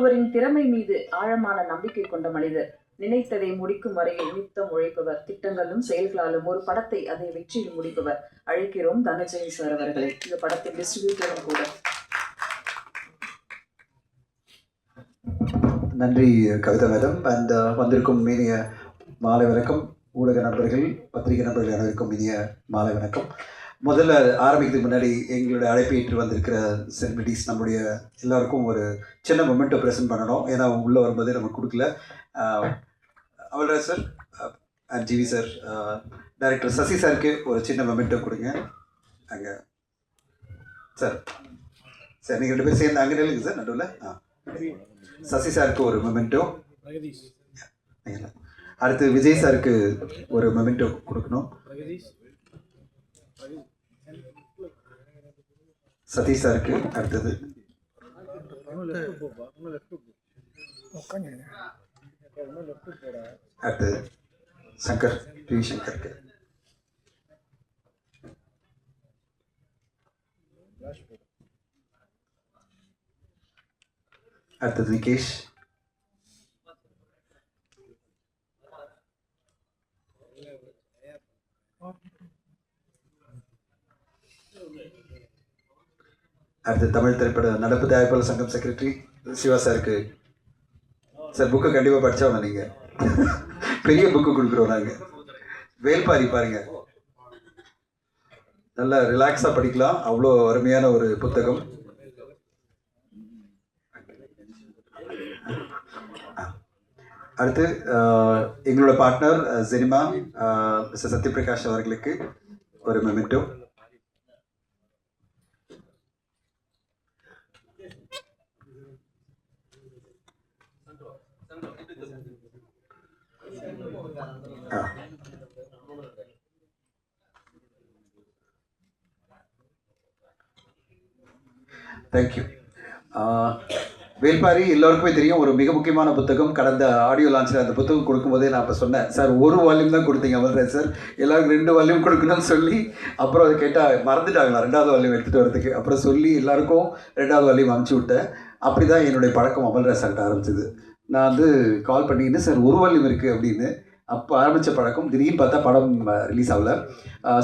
ஒருவரின் திறமை மீது ஆழமான நம்பிக்கை கொண்ட மனிதர். நினைத்ததை முடிக்கும் வரையில் நித்தம் உழைப்பவர். திட்டங்களும் செயல்களாலும் ஒரு படத்தை அதை வெற்றியில் முடிப்பவர். அழைக்கிறோம் தனஜெய் சார் அவர்களை. இந்த படத்தின் டிஸ்ட்ரிபியூட்டரும் கூட. நன்றி கவிதா மேடம். அந்த வந்திருக்கும் இனிய மாலை வணக்கம். ஊடக நண்பர்கள் பத்திரிகை நண்பர்கள் அனைவருக்கும் இனிய மாலை வணக்கம். முதல்ல ஆரம்பிக்கிறதுக்கு முன்னாடி எங்களுடைய அழைப்பை ஏற்று வந்திருக்கிற செலிபிரிட்டிஸ் நம்முடைய எல்லாருக்கும் ஒரு சின்ன மொமெண்ட்டை ப்ரெசென்ட் பண்ணணும். ஏன்னா உள்ளே வரும்போதே நம்ம கொடுக்கல. Amalraj sir and GV sir director Sasi சாருக்கு ஒரு சின்ன மொமெண்ட்டோ கொடுங்க. அங்கே. சார். சார் நீங்கள் ரெண்டு பேரும் சேர்ந்து அங்கே நில்லுங்க சார் நடுவில். ஆ. சசி சாருக்கு ஒரு மொமெண்டோ பிரகதீஷ் அடுத்து விஜய் சாருக்கு ஒரு மொமெண்டோ கொடுக்கணும். சதீஷ் சாருக்கு அடுத்தது. அடுத்தது சங்கர் பி. சங்கருக்கு. அடுத்தது விகேஷ் அடுத்து தமிழ் திரைப்பட நடப்பு தயாரிப்பாளர் சங்கம் செக்ரட்டரி சிவா சாருக்கு சார் புக்கு கண்டிப்பாக படித்தவன நீங்கள் பெரிய புக்கு கொடுக்குறோம் நாங்கள் வேல்பாரி பாருங்க. நல்லா ரிலாக்ஸாக படிக்கலாம். அவ்வளோ அருமையான ஒரு புத்தகம். அடுத்து எங்களோட பார்ட்னர் சினிமா மிஸ்டர் சத்யபிரகாஷ் அவர்களுக்கு ஒரு மெமெண்டோ தேங்க்யூ வேல்பாரி எல்லோருக்குமே தெரியும் ஒரு மிக முக்கியமான புத்தகம். கடந்த ஆடியோ லான்ச்சில் அந்த புத்தகம் கொடுக்கும்போதே நான் அப்போ சொன்னேன் சார் ஒரு வால்யூம் தான் கொடுத்தீங்க. அமல்ராஜ் சார். எல்லாருக்கும் ரெண்டு வால்யூம் கொடுக்கணும்னு சொல்லி அப்புறம் அதை கேட்டால் மறந்துட்டாங்களா ரெண்டாவது வால்யூம் எடுத்துகிட்டு வரதுக்கு? அப்புறம் சொல்லி எல்லாருக்கும் ரெண்டாவது வால்யூம் அமுச்சு விட்டேன். அப்படி தான் என்னுடைய பழக்கம் அமல்ராஜ் சார்கிட்ட ஆரம்பிச்சது. நான் வந்து கால் பண்ணிக்கிட்டு சார் ஒரு வால்யூம் இருக்குது அப்படின்னு. அப்போ ஆரம்பித்த பழக்கம். திடீர்னு பார்த்தா படம் ரிலீஸ் ஆகல.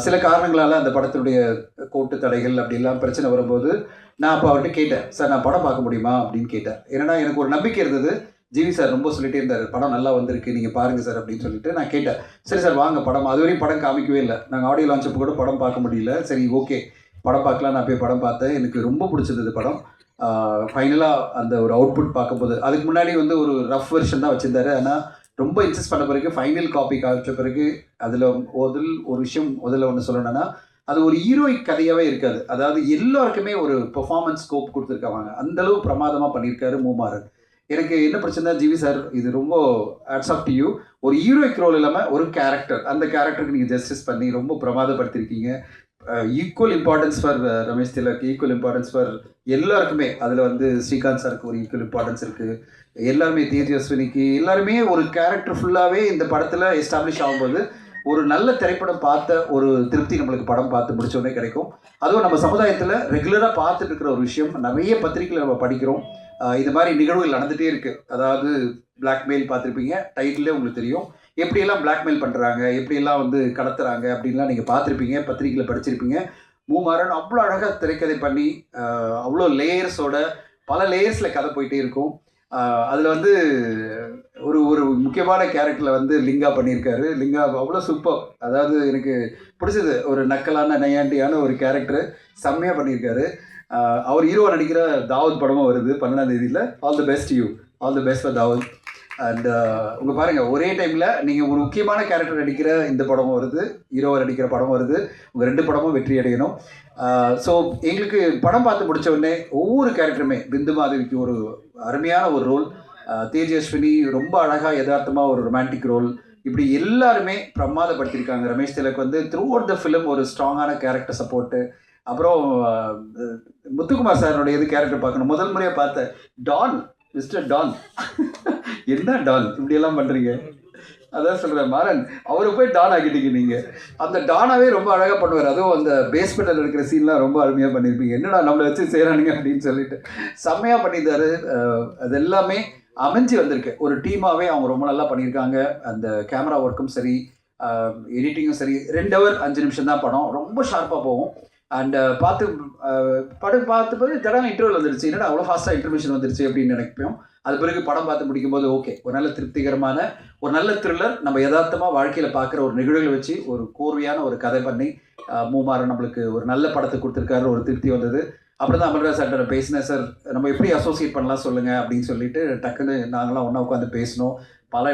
சில காரணங்களால் அந்த படத்தினுடைய கோட்டு தடைகள் அப்படிலாம் பிரச்சனை வரும்போது நான் அப்போ அவர்கிட்ட கேட்டேன் சார் நான் படம் பார்க்க முடியுமா? அப்படின்னு கேட்டேன். ஏன்னா எனக்கு ஒரு நம்பிக்கை இருந்தது. ஜிவி சார் ரொம்ப சொல்லிட்டே இருந்தார் படம் நல்லா வந்திருக்கு நீங்கள் பாருங்க சார் அப்படின்னு சொல்லிட்டு நான் கேட்டேன். சரி சார் வாங்க படம். அது வரையும் படம் காமிக்கவே இல்லை. நாங்கள் ஆடியோ லான்ச்சப்போ கூட படம் பார்க்க முடியல. சரி ஓகே. படம் பார்க்கலாம் நான் போய் படம் பார்த்தேன். எனக்கு ரொம்ப பிடிச்சது படம். ஃபைனலாக அந்த ஒரு அவுட்புட் பார்க்கும்போது அதுக்கு முன்னாடி வந்து ஒரு ரஃப் வெர்ஷன் தான் வச்சுருந்தாரு. ஆனால் ரொம்ப இன்சிஸ்ட் பண்ண பிறகு ஃபைனல் காப்பி காமிச்ச பிறகு அதில் முதல் ஒரு விஷயம் முதல்ல ஒன்று சொல்லணும்னா அது ஒரு ஹீரோயிக் கதையாகவே இருக்காது. அதாவது எல்லாருக்குமே ஒரு பெர்ஃபார்மன்ஸ் ஸ்கோப் கொடுத்துருக்காங்க. அந்தளவு பிரமாதமாக பண்ணியிருக்காரு மூமாறன். எனக்கு என்ன பிரச்சனை ஜிவி சார் இது ரொம்ப ஆட்ஸ் ஆஃப் டு யூ ஒரு ஹீரோயிக் ரோல் இல்லாமல் ஒரு கேரக்டர் அந்த கேரக்டருக்கு நீங்கள் ஜஸ்டிஸ் பண்ணி ரொம்ப பிரமாதப்படுத்திருக்கீங்க. Equal importance for Ramesh Thilak equal importance for எல்லாருக்குமே. அதில் வந்து ஸ்ரீகாந்த் சாருக்கு ஒரு ஈக்குவல் இம்பார்ட்டன்ஸ் இருக்குது எல்லாருமே தேஜஸ்வினிக்கு எல்லாருமே ஒரு கேரக்டர் ஃபுல்லாகவே இந்த படத்தில் எஸ்டாப்ளிஷ் ஆகும்போது ஒரு நல்ல திரைப்படம் பார்த்த ஒரு திருப்தி நம்மளுக்கு படம் பார்த்து முடிச்சோடனே கிடைக்கும். அதுவும் நம்ம சமுதாயத்தில் ரெகுலராக பார்த்துட்டு இருக்கிற ஒரு விஷயம். நிறைய பத்திரிக்கையில் நம்ம படிக்கிறோம். இது மாதிரி நிகழ்வுகள் நடந்துகிட்டே இருக்குது அதாவது பிளாக்மெயில் பார்த்துருப்பீங்க. டைட்டிலே உங்களுக்கு தெரியும். எப்படியெல்லாம் பிளாக்மெயில் பண்ணுறாங்க எப்படியெல்லாம் வந்து கடத்துறாங்க? அப்படின்லாம் நீங்கள் பார்த்துருப்பீங்க. பத்திரிக்கையில் படிச்சிருப்பீங்க. மூமாறன் அவ்வளோ அழகாக திரைக்கதை பண்ணி அவ்வளோ லேயர்ஸோட பல லேயர்ஸில் கதை போயிட்டே இருக்கும். அதில் வந்து ஒரு ஒரு முக்கியமான கேரக்டரில் வந்து லிங்கா பண்ணியிருக்காரு. லிங்கா அவ்வளோ சூப்பர் அதாவது எனக்கு பிடிச்சது. ஒரு நக்கலான நையாண்டியான ஒரு கேரக்டர் செம்மையாக பண்ணியிருக்காரு. அவர் ஹீரோவாக நடிக்கிற தாவூத் படமும் வருது பன்னெண்டாம் தேதியில். All the best you all the best for Dawood. And உங்கள் uh, பாருங்கள் ஒரே டைமில் நீங்கள் ஒரு முக்கியமான கேரக்டர் நடிக்கிற இந்த படமும் வருது ஹீரோவர் நடிக்கிற படமும் வருது உங்கள் ரெண்டு படமும் வெற்றி அடையணும். Uh, ஸோ எங்களுக்கு படம் பார்த்து முடிச்ச உடனே ஒவ்வொரு கேரக்டருமே பிந்து மாதவிக்கு ஒரு அருமையான ஒரு ரோல் uh, தேஜஸ்வினி ரொம்ப அழகாக யதார்த்தமா ஒரு ரொமான்டிக் ரோல் இப்படி எல்லாருமே பிரமாதப்படுத்தியிருக்காங்க ரமேஷ் திலக் வந்து த்ரூ அவுட் த ஃபிலிம் ஒரு ஸ்ட்ராங்கான கேரக்டர் சப்போர்ட்டு அப்புறம் முத்துக்குமார் சாரனுடைய இது கேரக்டர் பார்க்கணும். முதல் முறையாக பார்த்தேன் டான் மிஸ்டர் டான் என்ன டான் இப்படியெல்லாம் பண்ணுறீங்க அதான் சொல்கிறேன் மாறன் அவரை போய் டான் ஆக்கிட்டீங்க நீங்கள் அந்த டானாவே ரொம்ப அழகாக பண்ணுவார். அதுவும் அந்த பேஸ்மெண்ட்டில் இருக்கிற சீன்லாம் ரொம்ப அருமையாக பண்ணியிருப்பீங்க என்னடா நம்மளை வச்சு செய்கிறானுங்க அப்படின்னு சொல்லிட்டு. செம்மையாக பண்ணியிருந்தாரு. அது எல்லாமே அமைஞ்சு வந்திருக்கு. ஒரு டீமாகவே அவங்க ரொம்ப நல்லா பண்ணியிருக்காங்க. அந்த கேமரா ஒர்க்கும் சரி எடிட்டிங்கும் சரி. ரெண்டு ஹவர் அஞ்சு நிமிஷம் தான் படம். ரொம்ப ஷார்ப்பாக போகும். அண்ட் uh, பார்த்து uh, படம் பார்த்து போது தடம் இன்டர்வல் வந்துருச்சு. என்னடா அவ்வளோ ஃபாஸ்ட்டாக இன்டர்மிஷன் வந்துருச்சு அப்படின்னு நினைப்போம். அது பிறகு படம் பார்த்து முடிக்கும் போது ஓகே ஒரு நல்ல திருப்திகரமான ஒரு நல்ல த்ரில்லர் நம்ம யதார்த்தமாக வாழ்க்கையில் பார்க்குற ஒரு நிகழ்வுகளை வச்சு ஒரு கோர்வையான ஒரு கதை பண்ணி uh, அஹ், நம்மளுக்கு ஒரு நல்ல படத்தை கொடுத்துருக்காரு ஒரு திருப்தி வந்தது. அப்புறம் தான் அமர்தா சார்ட்ட பேசினேன் சார் நம்ம எப்படி அசோசியேட் பண்ணலாம் சொல்லுங்கள் அப்படின்னு சொல்லிட்டு டக்குன்னு நாங்களாம் ஒன்றா உட்காந்து பேசினோம். பல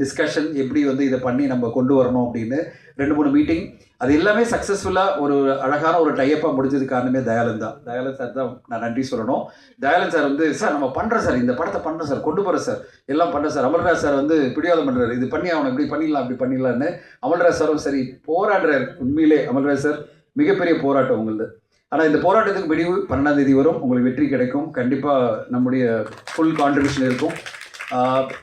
டிஸ்கஷன் எப்படி வந்து இதை பண்ணி நம்ம கொண்டு வரணும் அப்படின்னு ரெண்டு மூணு மீட்டிங் அது எல்லாமே சக்ஸஸ்ஃபுல்லாக ஒரு அழகான ஒரு டைப்பாக முடிஞ்சது காரணமே தயாலன் தான். தயாலன் சார் தான் நான் நன்றி சொல்லணும். தயாலன் சார் வந்து சார் நம்ம பண்ணுறோம் சார் இந்த படத்தை பண்ணுறோம் சார் கொண்டு போகிறோம் சார் எல்லாம் பண்ணுறோம் சார் அமல்ராஜ் சார் வந்து பிடிவாதம் பண்ணுறாரு இது பண்ணி அவனை இப்படி பண்ணிடலாம் அப்படி பண்ணிடலான்னு அமல்ராஜ் சாரும் சரி போராடுறார் உண்மையிலே அமல்ராஜ் சார் மிகப்பெரிய போராட்டம் உங்களுது. ஆனால் இந்த போராட்டத்துக்கு முடிவு பன்னெண்டாம் தேதி வரும். உங்களுக்கு வெற்றி கிடைக்கும். கண்டிப்பாக நம்முடைய ஃபுல் கான்ட்ரிபியூஷன் இருக்கும்.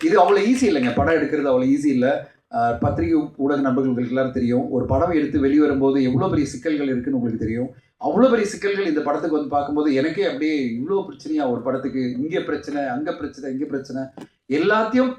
இது அவ்வளோ ஈஸி இல்லைங்க. படம் எடுக்கிறது அவ்வளோ ஈஸி இல்லை. பத்திரிகை ஊடக நண்பர்களுக்கு எல்லாரும் தெரியும். ஒரு படம் எடுத்து வெளிவரும்போது எவ்வளோ பெரிய சிக்கல்கள் இருக்குன்னு உங்களுக்கு தெரியும். அவ்வளோ பெரிய சிக்கல்கள் இந்த படத்துக்கு வந்து பார்க்கும்போது எனக்கே அப்படியே இவ்வளோ பிரச்சனையாக ஒரு படத்துக்கு இங்கே பிரச்சனை அங்கே பிரச்சனை இங்கே பிரச்சனை. எல்லாத்தையும்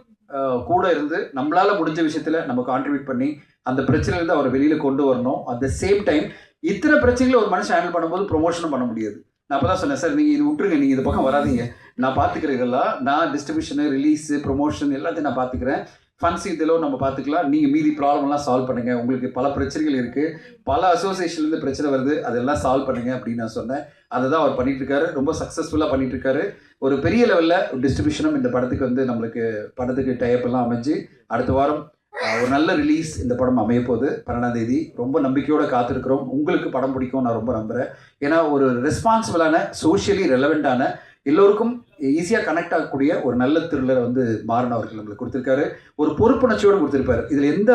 கூட இருந்து நம்மளால் முடிஞ்ச விஷயத்தில் நம்ம கான்ட்ரிபியூட் பண்ணி அந்த பிரச்சனையிலேருந்து அவரை வெளியில் கொண்டு வரணும். அட் த சேம் டைம் இத்தனை பிரச்சனைகளை ஒரு மனுஷன் ஹேண்டில் பண்ணும்போது ப்ரொமோஷனும் பண்ண முடியாது. நான் அப்போ தான் சொன்னேன் சார் நீங்கள் இது விட்டுருங்க நீங்கள் இந்த பக்கம் வராதீங்க. நான் பார்த்துக்கிறேன் இதெல்லாம். நான் டிஸ்ட்ரிபியூஷனு ரிலீஸு ப்ரொமோஷன் எல்லாத்தையும் நான் பார்த்துக்கிறேன் ஃபண்ட்ஸ் இதெல்லாம் நம்ம பார்த்துக்கலாம் நீங்கள் மீதி ப்ராப்ளம்லாம் சால்வ் பண்ணுங்கள் உங்களுக்கு பல பிரச்சனைகள் இருக்குது பல அசோசியேஷன்லேருந்து பிரச்சனை வருது. அதெல்லாம் சால்வ் பண்ணுங்க அப்படின்னு நான் சொன்னேன். அதை தான் அவர் பண்ணிட்டுருக்காரு ரொம்ப சக்ஸஸ்ஃபுல்லாக பண்ணிட்டுருக்காரு ஒரு பெரிய லெவலில் டிஸ்ட்ரிபியூஷனும் இந்த படத்துக்கு வந்து நம்மளுக்கு படத்துக்கு டைப் எல்லாம் அமைஞ்சு அடுத்த வாரம் ஒரு நல்ல ரிலீஸ் இந்த படம் அமைய போகுது பன்னெண்டாம் தேதி. ரொம்ப நம்பிக்கையோடு காத்திருக்கிறோம். உங்களுக்கு படம் பிடிக்கும் நான் ரொம்ப நம்புகிறேன் ஏன்னா ஒரு ரெஸ்பான்சிபிளான சோஷியலி ரெலவெண்ட்டான எல்லோருக்கும் ஈஸியாக கனெக்ட் ஆகக்கூடிய ஒரு நல்ல த்ரில்லரை வந்து மாறன் அவர்கள் நம்மளுக்கு கொடுத்துருக்காரு. ஒரு பொறுப்புணர்ச்சியோடு கொடுத்துருப்பாரு. இதில் எந்த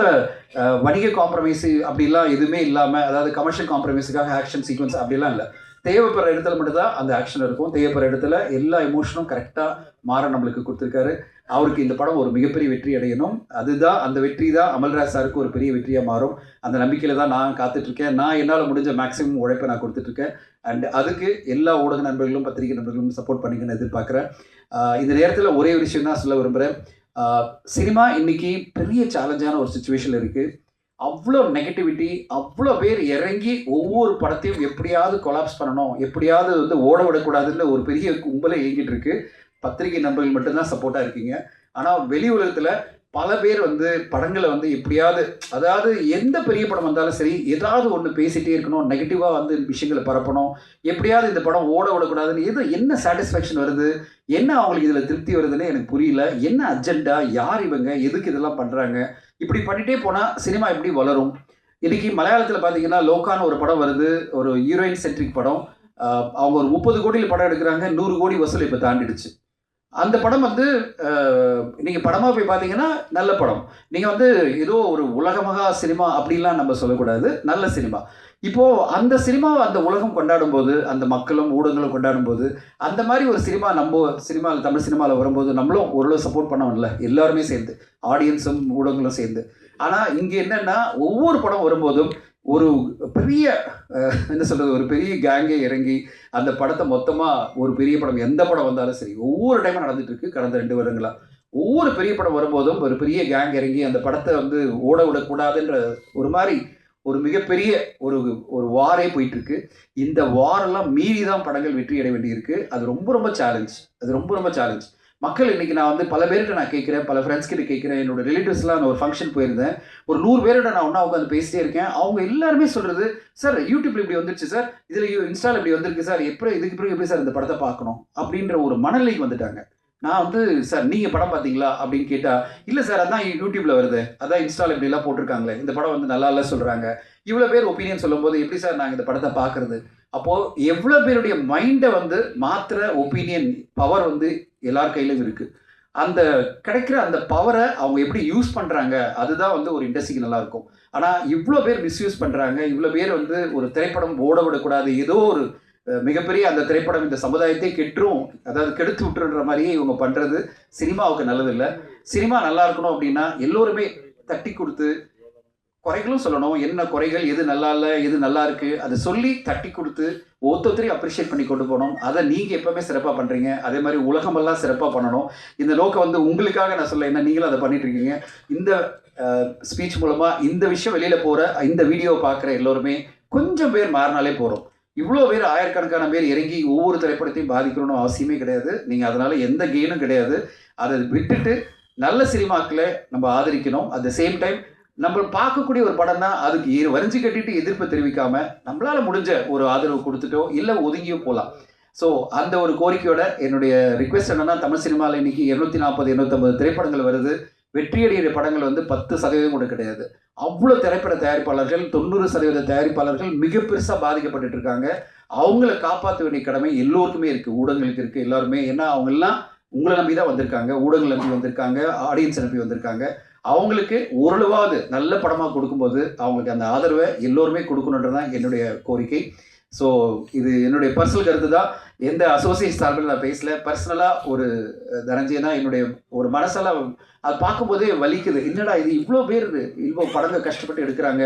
வணிக காம்ப்ரமைஸு அப்படிலாம் எதுவுமே இல்லாமல் அதாவது கமர்ஷியல் காம்ப்ரமைஸுக்காக ஆக்ஷன் சீக்வன்ஸ் அப்படிலாம் இல்லை. தேவைப்படுற இடத்துல மட்டும்தான் அந்த ஆக்ஷன் இருக்கும். தேவைப்படுற இடத்துல எல்லா எமோஷனும் கரெக்டாக மாற நம்மளுக்கு கொடுத்துருக்காரு. அவருக்கு இந்த படம் ஒரு மிகப்பெரிய வெற்றி அடையணும். அதுதான் அந்த வெற்றி தான் அமல்ராஜ் சாருக்கு ஒரு பெரிய வெற்றியாக மாறும். அந்த நம்பிக்கையில் தான் நான் காத்துட்ருக்கேன். நான் என்னால் முடிஞ்ச மேக்ஸிமம் உழைப்பை நான் கொடுத்துட்ருக்கேன். அண்ட் அதுக்கு எல்லா ஊடக நண்பர்களும் பத்திரிகை நண்பர்களும் சப்போர்ட் பண்ணிக்கணும்னு எதிர்பார்க்குறேன். இந்த நேரத்தில் ஒரே ஒரு விஷயம் தான் சொல்ல விரும்புகிறேன் சினிமா இன்னைக்கு பெரிய சேலஞ்சான ஒரு சுச்சுவேஷன் இருக்குது அவ்வளோ நெகட்டிவிட்டி அவ்வளோ பேர் இறங்கி ஒவ்வொரு படத்தையும் எப்படியாவது கொலாப்ஸ் பண்ணணும். எப்படியாவது வந்து ஓட விடக்கூடாதுன்னு ஒரு பெரிய கும்பலை இயங்கிட்டு இருக்குது பத்திரிகை நண்பர்கள் மட்டும்தான் சப்போர்ட்டாக இருக்கீங்க. ஆனால் வெளி உலகத்தில் பல பேர் வந்து படங்களை வந்து எப்படியாவது அதாவது எந்த பெரிய படம் வந்தாலும் சரி ஏதாவது ஒன்று பேசிகிட்டே இருக்கணும் நெகட்டிவாக வந்து விஷயங்களை பரப்பணும். எப்படியாவது இந்த படம் ஓட விடக்கூடாதுன்னு எது என்ன சாட்டிஸ்ஃபேக்ஷன் வருது? என்ன அவங்களுக்கு இதில் திருப்தி வருதுன்னு எனக்கு புரியல. என்ன அர்ஜெண்டா யார் இவங்க? எதுக்கு இதெல்லாம் பண்ணுறாங்க இப்படி பண்ணிகிட்டே போனால் சினிமா எப்படி வளரும்? இன்றைக்கி மலையாளத்தில் பார்த்தீங்கன்னா லோக்கான ஒரு படம் வருது. ஒரு ஹீரோயின் சென்ட்ரிக் படம் அவங்க ஒரு முப்பது கோடியில் படம் எடுக்கிறாங்க. நூறு கோடி வசூல் இப்போ தாண்டிடுச்சு. அந்த படம் வந்து நீங்கள் படமாக போய் பார்த்தீங்கன்னா நல்ல படம். நீங்கள் வந்து ஏதோ ஒரு உலகமகா சினிமா அப்படின்லாம் நம்ம சொல்லக்கூடாது. நல்ல சினிமா. இப்போது அந்த சினிமாவை அந்த உலகம் கொண்டாடும் போது அந்த மக்களும் ஊடகங்களும் கொண்டாடும் போது அந்த மாதிரி ஒரு சினிமா நம்ம சினிமாவில் தமிழ் சினிமாவில் வரும்போது நம்மளும் ஓரளவு சப்போர்ட் பண்ணோம்ல. எல்லாருமே சேர்ந்து ஆடியன்ஸும் ஊடகங்களும் சேர்ந்து. ஆனால் இங்கே என்னென்னா ஒவ்வொரு படம் வரும்போதும் ஒரு பெரிய என்ன சொல்கிறது ஒரு பெரிய கேங்கே இறங்கி அந்த படத்தை மொத்தமாக ஒரு பெரிய படம் எந்த படம் வந்தாலும் சரி ஒவ்வொரு டைமும் நடந்துட்டு இருக்கு கடந்த ரெண்டு வருடங்களாக ஒவ்வொரு பெரிய படம் வரும்போதும் ஒரு பெரிய கேங் இறங்கி அந்த படத்தை வந்து ஓட விடக்கூடாதுன்ற ஒரு மாதிரி ஒரு மிகப்பெரிய ஒரு ஒரு வாரே போயிட்டு இருக்கு இந்த வாரெல்லாம் மீறி தான் படங்கள் வெற்றி அடைய வேண்டியிருக்கு. அது ரொம்ப ரொம்ப சேலஞ்ச் அது ரொம்ப ரொம்ப சேலஞ்ச் மக்கள் இன்னைக்கு நான் வந்து பல பேர்கிட்ட நான் கேட்குறேன் பல ஃப்ரெண்ட்ஸ் கிட்ட கேட்குறேன். என்னோட ரிலேட்டிவ்ஸ்லாம் நான் ஒரு ஃபங்க்ஷன் போயிருந்தேன். ஒரு நூறு பேரோட நான் ஒன்றா உட்காந்து பேசிட்டே இருக்கேன். அவங்க எல்லாருமே சொல்றது சார் யூடியூப்ல இப்படி வந்துருச்சு சார். இதில் இன்ஸ்டால் இப்படி வந்திருக்கு சார். எப்படி இதுக்கு பிறகு எப்படி சார் இந்த படத்தை பார்க்கணும்? அப்படின்ற ஒரு மனநிலைக்கு வந்துட்டாங்க. நான் வந்து சார் நீங்கள் படம் பார்த்தீங்களா? அப்படின்னு கேட்டால் இல்லை சார் அதான் யூடியூப்ல வருது. அதான் இன்ஸ்டால் இப்படிலாம் போட்டிருக்காங்களே. இந்த படம் வந்து நல்லா இல்லை சொல்கிறாங்க இவ்வளோ பேர் ஒப்பீனியன் சொல்லும்போது எப்படி சார் நாங்கள் இந்த படத்தை பார்க்கறது? அப்போது எவ்வளோ பேருடைய மைண்டை வந்து மாத்திர ஒப்பீனியன் பவர் வந்து எல்லார் கையிலும் இருக்குது அந்த கிடைக்கிற அந்த பவரை அவங்க எப்படி யூஸ் பண்ணுறாங்க அதுதான் வந்து ஒரு இண்டஸ்ட்ரிக்கு நல்லா இருக்கும். இவ்வளோ பேர் மிஸ்யூஸ் பண்ணுறாங்க இவ்வளோ பேர் வந்து ஒரு திரைப்படம் ஓட விடக்கூடாது ஏதோ ஒரு மிகப்பெரிய அந்த திரைப்படம் இந்த சமுதாயத்தை கெட்டுரும் அதாவது கெடுத்து விட்டுருன்ற மாதிரியே இவங்க பண்ணுறது சினிமாவுக்கு நல்லதில்லை. சினிமா நல்லா இருக்கணும் அப்படின்னா எல்லோருமே தட்டி கொடுத்து குறைகளும் சொல்லணும். என்ன குறைகள் எது நல்லா இல்லை எது நல்லா இருக்கு அதை சொல்லி தட்டி கொடுத்து ஒருத்தரையும் அப்ரிஷியேட் பண்ணி கொண்டு போகணும். அதை நீங்கள் எப்போவுமே சிறப்பாக பண்ணுறீங்க அதே மாதிரி உலகமெல்லாம் சிறப்பாக பண்ணணும். இந்த நோக்கம் வந்து உங்களுக்காக நான் சொல்ல என்ன நீங்களும் அதை பண்ணிட்டுருக்கீங்க இந்த ஸ்பீச் மூலமாக இந்த விஷயம் வெளியில் போகிற இந்த வீடியோ பார்க்குற எல்லோருமே கொஞ்சம் பேர் மாறினாலே போகிறோம் இவ்வளோ பேர் ஆயிரக்கணக்கான பேர் இறங்கி ஒவ்வொரு திரைப்படத்தையும் பாதிக்கணும்னு அவசியமே கிடையாது. நீங்கள் அதனால் எந்த கெயினும் கிடையாது. அதை விட்டுட்டு நல்ல சினிமாக்களை நம்ம ஆதரிக்கணும். அட் த சேம் டைம் நம்ம பார்க்கக்கூடிய ஒரு படம் தான் அதுக்கு இரு வரிஞ்சு கட்டிட்டு எதிர்ப்பு தெரிவிக்காம நம்மளால முடிஞ்ச ஒரு ஆதரவு கொடுத்துட்டோ இல்லை ஒதுங்கியோ போகலாம் ஸோ அந்த ஒரு கோரிக்கையோட என்னுடைய ரிக்வெஸ்ட் என்னன்னா தமிழ் சினிமாவில் இன்னைக்கு இருநூத்தி நாற்பது இருநூத்தம்பது திரைப்படங்கள் வருது. வெற்றியடைய படங்கள் வந்து பத்து சதவீதம் கூட கிடையாது. அவ்வளோ திரைப்பட தயாரிப்பாளர்கள் தொண்ணூறு சதவீத தயாரிப்பாளர்கள் மிக பெருசாக பாதிக்கப்பட்டு இருக்காங்க. அவங்கள காப்பாற்ற வேண்டிய கடமை எல்லோருக்குமே இருக்குது ஊடகங்களுக்கு இருக்குது எல்லாருமே ஏன்னா அவங்கெல்லாம் உங்களை நம்பி தான் வந்திருக்காங்க. ஊடகங்கள் நம்பி வந்திருக்காங்க. ஆடியன்ஸ் நம்பி வந்திருக்காங்க. அவங்களுக்கு ஓரளவாவது நல்ல படமாக கொடுக்கும்போது அவங்களுக்கு அந்த ஆதரவை எல்லோருமே கொடுக்கணுன்றது தான் என்னுடைய கோரிக்கை. ஸோ இது என்னுடைய பர்சனல் கருத்து தான் எந்த அசோசியேட் சார்பில் நான் பேசல. பர்சனலாக ஒரு அஹ், தனஞ்சயனா என்னுடைய ஒரு மனசால் அது பார்க்கும்போதே வலிக்குது. என்னடா இது இவ்வளோ பேர் இவ்வளோ படங்கள் கஷ்டப்பட்டு எடுக்கிறாங்க.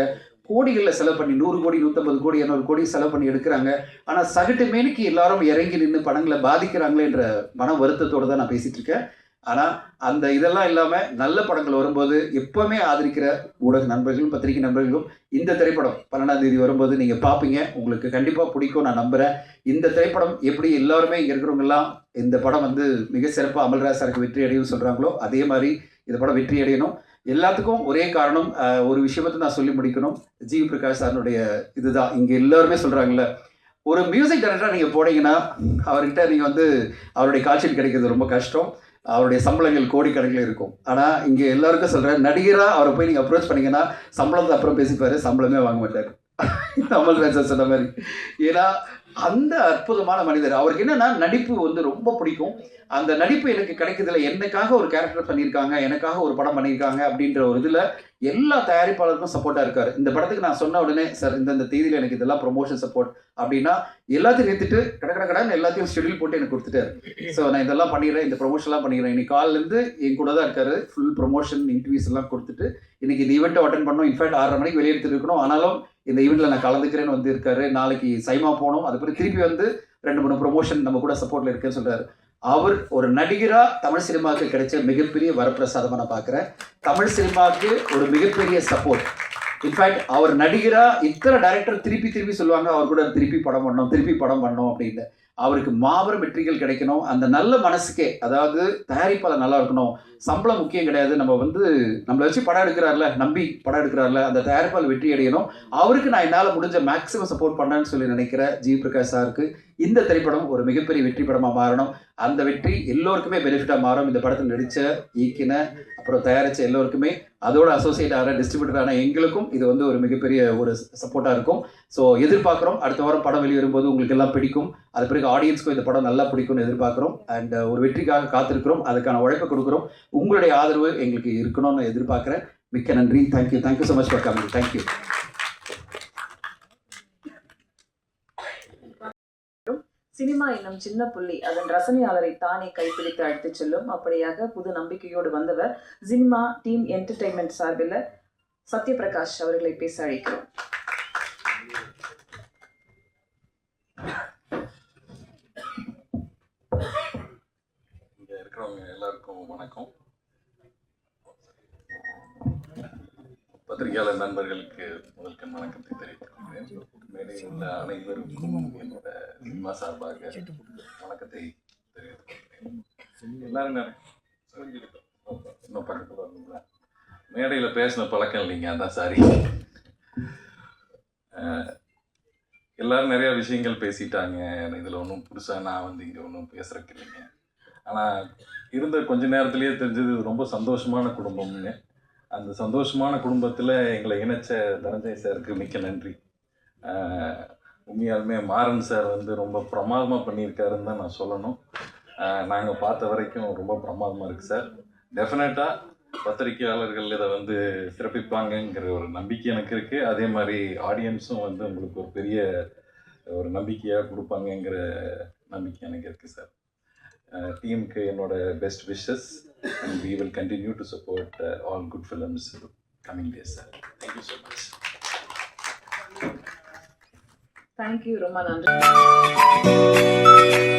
கோடிகளில் செலவு பண்ணி நூறு கோடி நூற்றம்பது கோடி இரநூறு கோடி செலவு பண்ணி எடுக்கிறாங்க. ஆனால் சகட்டு மேனிக்கு எல்லாரும் இறங்கி நின்று படங்களை பாதிக்கிறாங்களேன்ற மன வருத்தத்தோடு தான் நான் பேசிகிட்டு இருக்கேன். ஆனால் அந்த இதெல்லாம் இல்லாமல் நல்ல படங்கள் வரும்போது எப்போவுமே ஆதரிக்கிற ஊடக நண்பர்களும் பத்திரிகை நண்பர்களும் இந்த திரைப்படம் பன்னெண்டாம் தேதி வரும்போது நீங்கள் பார்ப்பீங்க உங்களுக்கு கண்டிப்பாக பிடிக்கும். நான் நம்புகிறேன் இந்த திரைப்படம் எப்படி எல்லாருமே இங்கே இருக்கிறவங்கெல்லாம் இந்த படம் வந்து மிக சிறப்பாக அமல்ராஜ் வெற்றி அடையும் சொல்கிறாங்களோ அதே மாதிரி இந்த படம் வெற்றி அடையணும். எல்லாத்துக்கும் ஒரே காரணம் ஒரு விஷயத்தை நான் சொல்லி முடிக்கணும். ஜி. பிரகாஷ் சாருடைய இதுதான். இங்கே எல்லாருமே சொல்கிறாங்கல்ல ஒரு மியூசிக் டைரக்டராக நீங்கள் போனீங்கன்னா அவர்கிட்ட நீங்கள் வந்து அவருடைய காட்சியில் கிடைக்கிறது ரொம்ப கஷ்டம். அவருடைய சம்பளங்கள் கோடிக்கணக்கில் இருக்கும். ஆனால் இங்கே எல்லாருக்கும் சொல்கிறேன் நடிகராக அவரை போய் நீங்கள் அப்ரோச் பண்ணீங்கன்னா சம்பளத்தை அப்புறம் பேசிப்பார் சம்பளமே வாங்க மாட்டார். அமல்ராஜ் சார் சொன்ன மாதிரி. ஏன்னா அந்த அற்புதமான மனிதர். அவருக்கு என்னன்னா நடிப்பு வந்து ரொம்ப பிடிக்கும். அந்த நடிப்பு எனக்கு கிடைக்கிறதுல எனக்காக ஒரு கேரக்டர் பண்ணியிருக்காங்க எனக்காக ஒரு படம் பண்ணியிருக்காங்க அப்படின்ற ஒரு இதில் எல்லா தயாரிப்பாளருக்கும் சப்போர்ட்டாக இருக்காரு. இந்த படத்துக்கு நான் சொன்ன உடனே சார் இந்த இந்த தேதியில் எனக்கு இதெல்லாம் ப்ரொமோஷன் சப்போர்ட் அப்படின்னா எல்லாத்தையும் நிறுத்திட்டு கட கட கடன்னு எல்லாத்தையும் ஷெடியூல் போட்டு எனக்கு கொடுத்துட்டாரு. ஸோ நான் இதெல்லாம் பண்ணிடுறேன் இந்த ப்ரொமோஷன்லாம் பண்ணிடுறேன். இன்னைக்கு காலிலேருந்து என் கூட தான் இருக்காரு. ஃபுல் ப்ரொமோஷன் இன்டர்வியூஸ் எல்லாம் கொடுத்துட்டு இன்னைக்கு இந்த ஈவெண்ட்டை அட்டன் பண்ணோம். இன்ஃபேக்ட் ஆறரை மணிக்கு வெளியே ஆனாலும் இந்த ஈவெண்ட்டில் நான் கலந்துக்கிறேன்னு வந்து இருக்காரு. நாளைக்கு சைமா போனோம் அது அப்புறம் திருப்பி வந்து ரெண்டு மூணு ப்ரொமோஷன் நம்ம கூட சப்போர்ட்டில் இருக்கேன்னு சொல்றாரு. அவர் ஒரு நடிகரா தமிழ் சினிமாவுக்கு கிடைச்ச மிகப்பெரிய வரப்பிரசாதமாக நான் பார்க்குறேன் தமிழ் சினிமாவுக்கு ஒரு மிகப்பெரிய சப்போர்ட் இன்ஃபேக்ட் அவர் நடிகரா இத்தனை டைரக்டர் திருப்பி திருப்பி சொல்லுவாங்க அவர் கூட திருப்பி படம் பண்ணோம் திருப்பி படம் பண்ணோம் அப்படின்னு. அவருக்கு மாபெரும் வெற்றிகள் கிடைக்கணும். அந்த நல்ல மனசுக்கே அதாவது தயாரிப்பாளர் நல்லா இருக்கணும். சம்பளம் முக்கியம் கிடையாது. நம்ம வந்து நம்மளை வச்சு படம் எடுக்கிறார்ல நம்பி படம் எடுக்கிறார்ல அந்த தயாரிப்பாளர் வெற்றி அடையணும். அவருக்கு நான் என்னால் முடிஞ்ச மேக்ஸிமம் சப்போர்ட் பண்ணேன்னு சொல்லி நினைக்கிற ஜி. பிரகாஷ் சாருக்கு இந்த திரைப்படம் ஒரு மிகப்பெரிய வெற்றி படமாக மாறணும். அந்த வெற்றி எல்லோருக்குமே பெனிஃபிட்டாக மாறும். இந்த படத்தில் நடித்த இயக்கின அப்புறம் தயாரித்த எல்லோருக்குமே அதோட அசோசியேட் ஆகிற டிஸ்ட்ரிபியூட்டரான எங்களுக்கும் இது வந்து ஒரு மிகப்பெரிய ஒரு சப்போர்ட்டாக இருக்கும். ஸோ எதிர்பார்க்குறோம். அடுத்த வாரம் படம் வெளிவரும்போது உங்களுக்கு எல்லாம் பிடிக்கும். அது பிறகு ஆடியன்ஸ்க்கும் இந்த படம் நல்லா பிடிக்கும்னு எதிர்பார்க்குறோம். அண்ட் ஒரு வெற்றிக்காக காத்திருக்கிறோம். அதுக்கான உழைப்பை கொடுக்குறோம். உங்களுடைய ஆதரவு எங்களுக்கு இருக்கணும்னு எதிர்பார்க்குறேன். மிக்க நன்றி. Thank you thank you so much for coming thank you cinema என்னும் சின்ன புள்ளி. அதன் ரசனையாளரை தானே கைப்பிடித்து அழைத்துச் செல்லும். அப்படியாக புது நம்பிக்கையோடு வந்தவர் சினிமா டீம் என்டர்டைன்மெண்ட் சார்பில் சத்யபிரகாஷ் அவர்களை பேச அழைக்கிறோம். இருக்கிறவங்க எல்லாருக்கும் வணக்கம். பத்திரிகையாளர் நண்பர்களுக்கு முதல்கண் வணக்கத்தை தெரிவித்துக் கொள்கிறேன். மேடையில் உள்ள அனைவருக்கும் என்னோட சினிமா சார்பாக வணக்கத்தை தெரிவித்துக் கொள்கிறேன் எல்லாரும். இன்னும் பக்கத்தில் வரணுங்களா மேடையில் பேசின பழக்கம் இல்லைங்க அதான் சாரி எல்லாரும் நிறைய விஷயங்கள் பேசிட்டாங்க. இதில் ஒன்றும் புதுசாக நான் வந்து இங்கே ஒன்றும் பேசுறதுக்கு இல்லைங்க. ஆனால் இருந்த கொஞ்ச நேரத்திலேயே தெரிஞ்சது ரொம்ப சந்தோஷமான குடும்பம்னு அந்த சந்தோஷமான குடும்பத்தில் எங்களை இணைச்ச தனஞ்சய் சாருக்கு மிக்க நன்றி. உண்மையாலுமே மாறன் சார் வந்து ரொம்ப பிரமாதமாக பண்ணியிருக்காருன்னு தான் நான் சொல்லணும். நாங்கள் பார்த்த வரைக்கும் ரொம்ப பிரமாதமாக இருக்குது சார் டெஃபினட்டாக பத்திரிகையாளர்கள் இதை வந்து சிறப்பிப்பாங்கங்கிற ஒரு நம்பிக்கை எனக்கு இருக்குது அதே மாதிரி ஆடியன்ஸும் வந்து உங்களுக்கு ஒரு பெரிய ஒரு நம்பிக்கையாக கொடுப்பாங்கங்கிற நம்பிக்கை எனக்கு இருக்குது சார் டீமுக்கு என்னோட best wishes and we will continue to support all good films coming days sir thank you so much Thank you, Roman. Anderson.